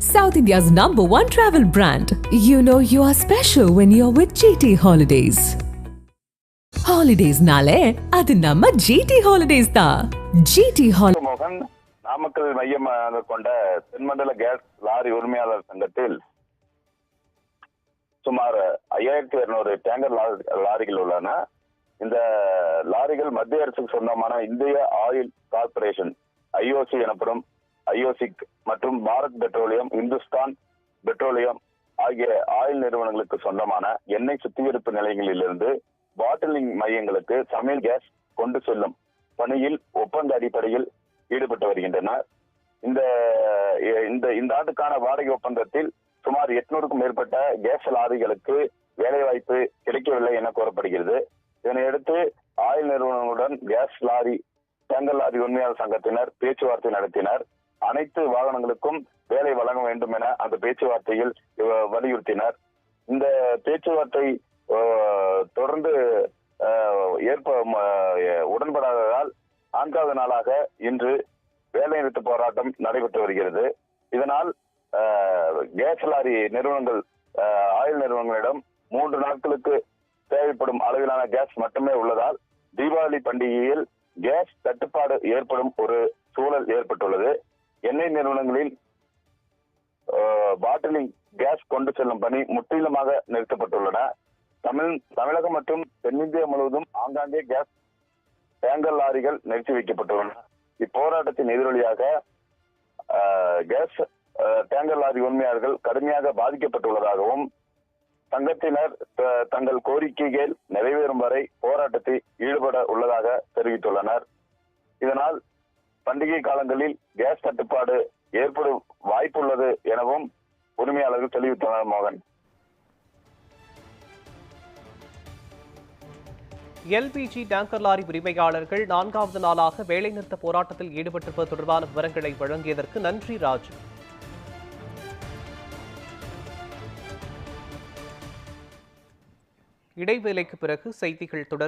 South India's number one travel brand. You know you are special when you're with GT Holidays. Holidays-நாலே அது நம்ம GT Holidays தான். GT Holidays. மோகன் நாமக்கல் மையமாக கொண்ட தென்மண்டல கேஸ் லாரி உரிமையாளர் சங்கத்தில் சுமார் ஐயாயிரத்தி இருநூறு டேங்கர் லாரி- லாரிகள் உள்ளன இந்த லாரிகள் மத்திய அரசுக்கு சொந்தமான இந்திய ஆயில் கார்ப்பரேஷன் ஐஓசி எனப்படும் ஐஓசிக் மற்றும் பாரத் பெட்ரோலியம் இந்துஸ்தான் பெட்ரோலியம் ஆகிய ஆயில் நிறுவனங்களுக்கு சொந்தமான எண்ணெய் சுத்திகரிப்பு நிலையங்களிலிருந்து பாட்டிலிங் மையங்களுக்கு சமையல் கேஸ் கொண்டு செல்லும் பணியில் ஒப்பந்த அடிப்படையில் ஈடுபட்டு வருகின்றனர். இந்த இந்த இந்த ஆண்டுக்கான வாடகை ஒப்பந்தத்தில் சுமார் எட்நூறுக்கும் மேற்பட்ட கேஸ் லாரிகளுக்கு வேலைவாய்ப்பு கிடைக்கவில்லை என கூறப்படுகிறது. இதனையடுத்து ஆயில் நிறுவனங்களுடன் கேஸ் லாரி டேங்கர் லாரி உண்மையாளர் சங்கத்தினர் பேச்சுவார்த்தை நடத்தினர். அனைத்து வாகனங்களுக்கும் வேலை வழங்க வேண்டும் என அந்த பேச்சுவார்த்தையில் வலியுறுத்தினர். இந்த பேச்சுவார்த்தை தொடர்ந்து ஏற்ப உடன்படாததால் நான்காவது நாளாக இன்று வேலைநிறுத்த போராட்டம் நடைபெற்று வருகிறது. இதனால் கேஸ் லாரி நிறுவனங்கள் ஆயுள் ஆயில் நிறுவனங்களிடம் மூன்று நாட்களுக்கு தேவைப்படும் அளவிலான கேஸ் மட்டுமே உள்ளதால் தீபாவளி பண்டிகையில் கேஸ் தட்டுப்பாடு ஏற்படும் ஒரு சூழல் ஏற்பட்டுள்ளது. நிறுவனங்களில் பாட்டிலிங் கேஸ் கொண்டு செல்லும் பணி முற்றிலுமாக நிறுத்தப்பட்டுள்ளன. தமிழ் தமிழகம் மற்றும் தென்னிந்தியா முழுவதும் ஆங்காங்கே கேஸ் டேங்கர் லாரிகள் நிறுத்தி வைக்கப்பட்டுள்ளன. இப்போராட்டத்தின் எதிரொலியாக கேஸ் டேங்கர் லாரி உரிமையாளர்கள் கடுமையாக பாதிக்கப்பட்டுள்ளதாகவும் சங்கத்தினர் தங்கள் கோரிக்கைகள் நிறைவேறும் வரை போராட்டத்தில் ஈடுபட உள்ளதாக தெரிவித்துள்ளனர். இதனால் பண்டிகை காலங்களில் கேஸ் தட்டுப்பாடு ஏற்படும் வாய்ப்புள்ளது எனவும் உரிமையாளர்கள் தெரிவித்துள்ளனர் மோகன். எல்பிஜி டேங்கர் லாரி உரிமையாளர்கள் நான்காவது நாளாக வேலைநிறுத்த போராட்டத்தில் ஈடுபட்டிருப்பது தொடர்பான விவரங்களை வழங்கியதற்கு நன்றி ராஜ். இடைவேளைக்கு பிறகு செய்திகள் தொடர்